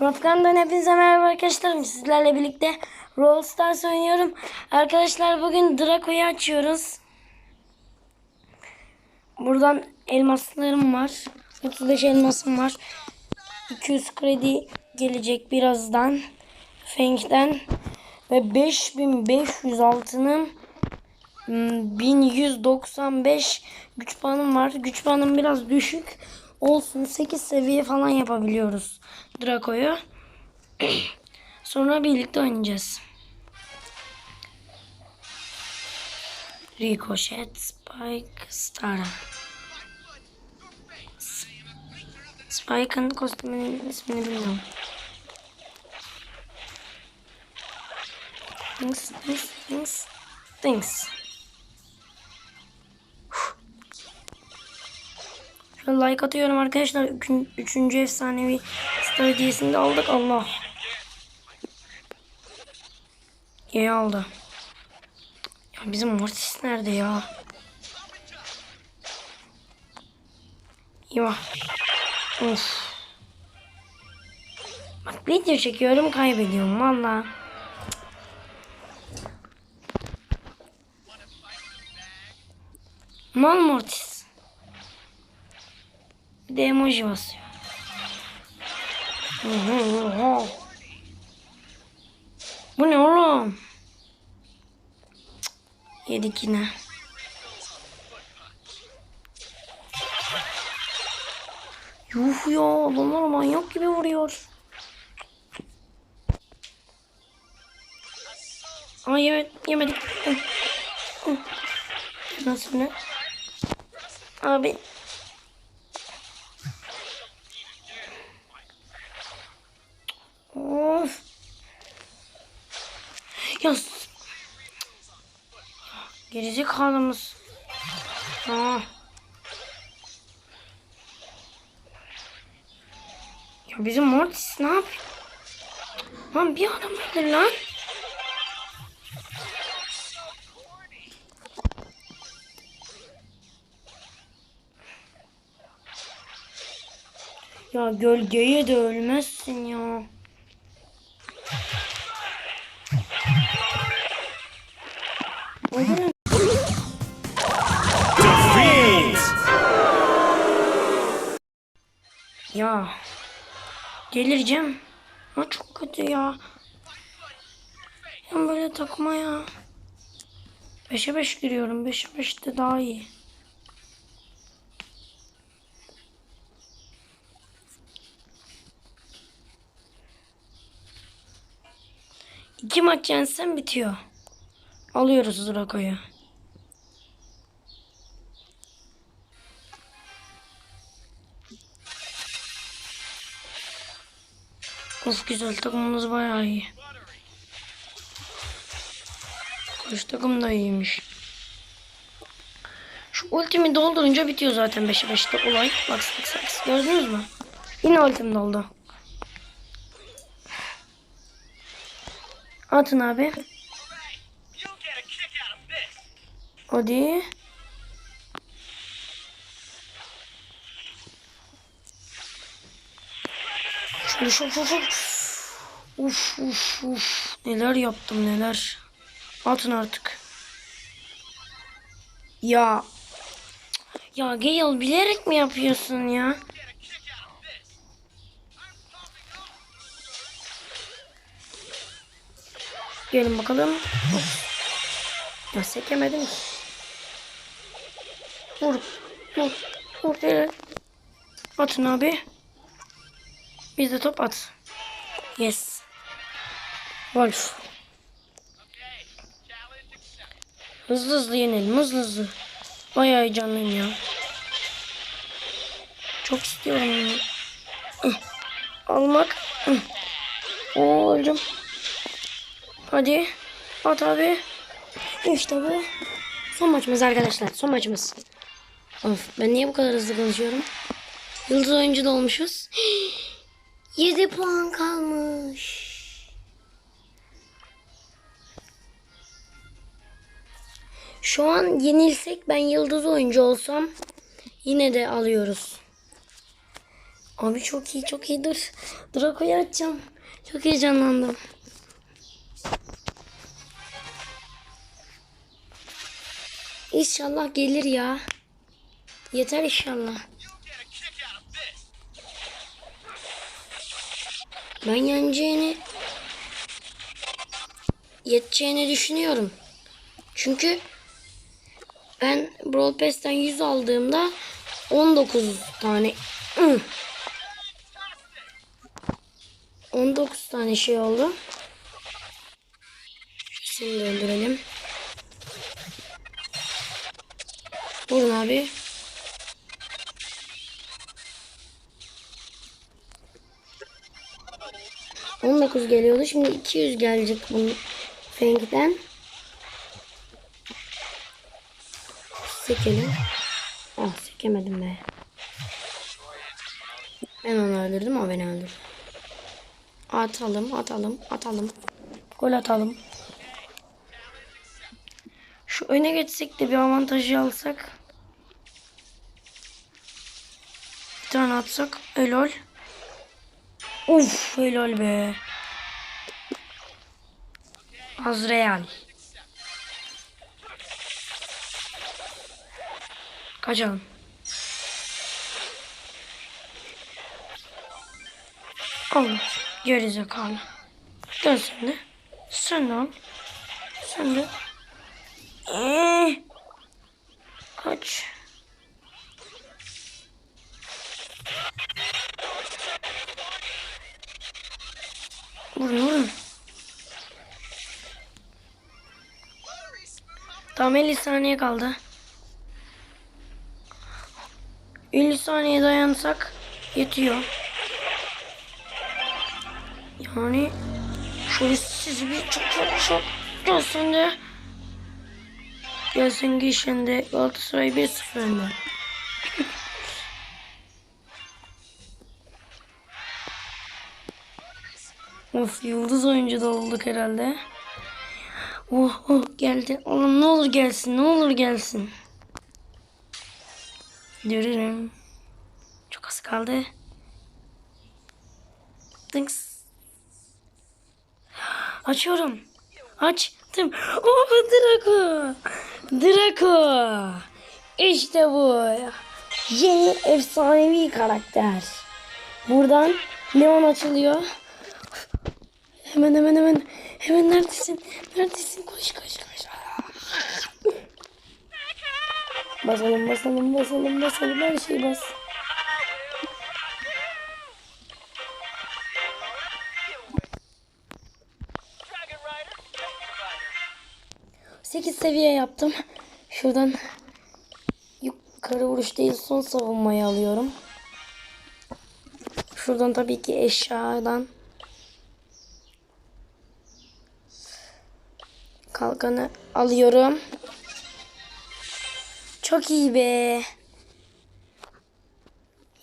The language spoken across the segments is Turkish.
Profkan'dan hepinize merhaba arkadaşlarım. Sizlerle birlikte Brawl Stars oynuyorum. Arkadaşlar bugün Draco'yu açıyoruz. Buradan elmaslarım var. 35 elmasım var. 200 kredi gelecek birazdan. Feng'den. Ve 5500 altının hmm, 1195 güç puanım var. Güç puanım biraz düşük. Olsun 8 seviye falan yapabiliyoruz Draco'yu. Sonra birlikte oynayacağız. Ricochet, Spike, Stara. Spike'ın kostümünün ismini bilmiyorum. Things, things, things, things. Şöyle like atıyorum arkadaşlar. Üçün, üçüncü efsanevi star hediyesini de aldık. Allah. İyi aldı. Ya bizim Mortis nerede ya? Eyvah. Of. Bak video çekiyorum kaybediyorum valla. Mal Mortis. Bir de emoji basıyor. Bu ne oğlum? Yedik yine. Yuh ya adamlar manyak gibi vuruyor. Ay evet yemedik. Nasıl ne? Abi Of. Ya. Gerizekalımız. Ha. Ya bizim Mortis ne yapıyor? Lan bir adam öldür lan. Ya gölgeye de ölmezsin ya. Ya. Gelireceğim. Ama çok kötü ya. Ben böyle takma ya. 5'e 5 giriyorum. 5'e 5 de daha iyi. İki maç yensen bitiyor. Alıyoruz Draco'yu. Of güzel takımımız bayağı iyi. Koş takım da iyiymiş. Şu ultimi doldurunca bitiyor zaten 5'e 5'te olay. Bak bak bak gördünüz mü? Yine ultim doldu. Atın abi. Hadi. Şöyle şuf şuf. Uf uf uf. Neler yaptım neler. Atın artık. Ya. Ya Gale bilerek mi yapıyorsun ya? Gelin bakalım. Of. Ya sekemedim ki. Vur. Vur. Vur. Evet. Atın abi. Biz de top at. Yes. Wolf. Hızlı hızlı yenelim. Hızlı hızlı. Bayağı heyecanlıyım ya. Çok istiyorum. Ih. Almak. Oo öldüm. Hadi. At abi. İşte bu. Son maçımız arkadaşlar. Son maçımız. Of ben niye bu kadar hızlı konuşuyorum? Yıldız oyuncu da olmuşuz. 7 puan kalmış. Şu an yenilsek ben yıldız oyuncu olsam yine de alıyoruz. Abi çok iyi çok iyi dur. Draco'yu açacağım. Çok heyecanlandım. İnşallah gelir ya. Yeter inşallah. Ben yeneceğini yeteceğini düşünüyorum. Çünkü ben Brawl Pass'ten 100 aldığımda 19 tane Hı. 19 tane şey oldu. Şimdi öldürelim. Vurun abi. On dokuz geliyordu. Şimdi 200 gelecek bunun Feng'den. Sekelim. Ah sekemedim be. Ben onu öldürdüm o beni öldürdü. Atalım atalım atalım. Gol atalım. Şu öne geçsek de bir avantajı alsak. Bir tane atsak. Helal. Uf helal be. Azrael. Kaçalım. Allah. Gerizekalı. Gel sen de. Sen al. Sen de. Ee, kaç. Vurun vurun. Tam 50 saniye kaldı. 50 saniye dayansak yetiyor. Yani şöyle sizi bir çok çok çok gelsin de gelsin geçen de Galatasaray 1-0 önde. Of yıldız oyuncu da olduk herhalde. Oh oh geldi. Oğlum ne olur gelsin ne olur gelsin. Görürüm. Çok az kaldı. Thanks. Açıyorum. Açtım. Oh Draco. Draco. İşte bu. Yeni efsanevi karakter. Buradan Leon açılıyor. Hemen hemen hemen. Hemen neredesin? Neredesin? Koş koş koş. Basalım basalım basalım basalım her şeyi bas. 8 seviye yaptım. Şuradan yukarı vuruş değil son savunmayı alıyorum. Şuradan tabii ki eşyadan kalkanı alıyorum. Çok iyi be.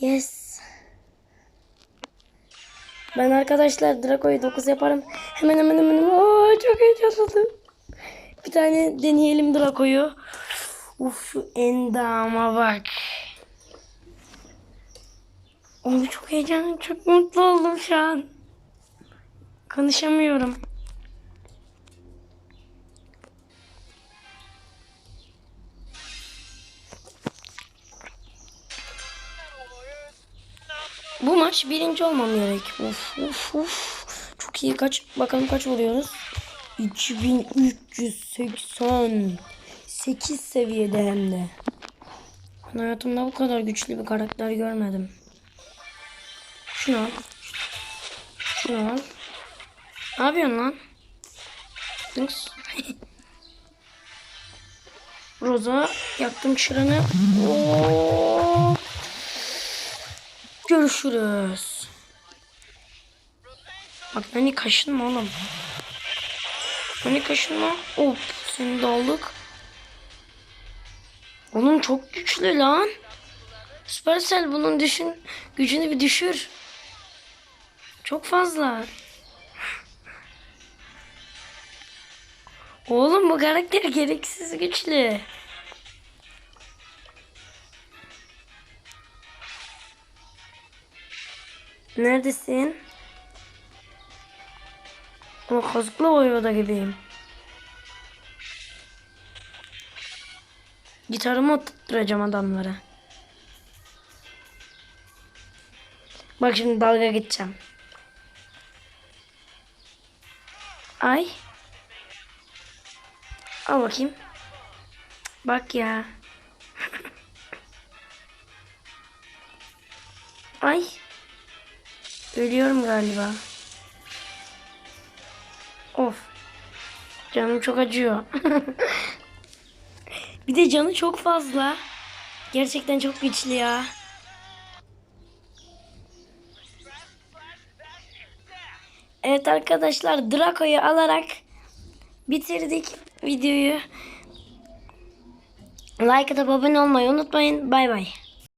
Yes. Ben arkadaşlar Draco'yu 9 yaparım. Hemen hemen hemen. Oo, çok heyecanlandım. Bir tane deneyelim Draco'yu. Uf şu endama bak. Oğlum çok heyecanlı, çok mutlu oldum şu an. Konuşamıyorum. Bu maç birinci olmam gerek. Uf uf uf. Çok iyi kaç bakalım kaç vuruyoruz. 2380 8 seviyede hem de. Ben hayatımda bu kadar güçlü bir karakter görmedim. Şunu al. Şunu al. Ne yapıyorsun lan? Thanks. Roza yaktım çıranı. Oo. Görüşürüz. Bak beni kaşınma oğlum. Beni kaşınma. Hop seni de aldık. Oğlum çok güçlü lan. Supercell bunun düşün gücünü bir düşür. Çok fazla. Oğlum bu karakter gereksiz güçlü. Neredesin? Ama kazıklı boyoda gibiyim. Gitarımı tutturacağım adamlara. Bak şimdi dalga geçeceğim. Ay. Al bakayım. Bak ya. Ay. Ölüyorum galiba. Of. Canım çok acıyor. Bir de canı çok fazla. Gerçekten çok güçlü ya. Evet arkadaşlar Draco'yu alarak bitirdik videoyu. Like atıp abone olmayı unutmayın. Bay bay.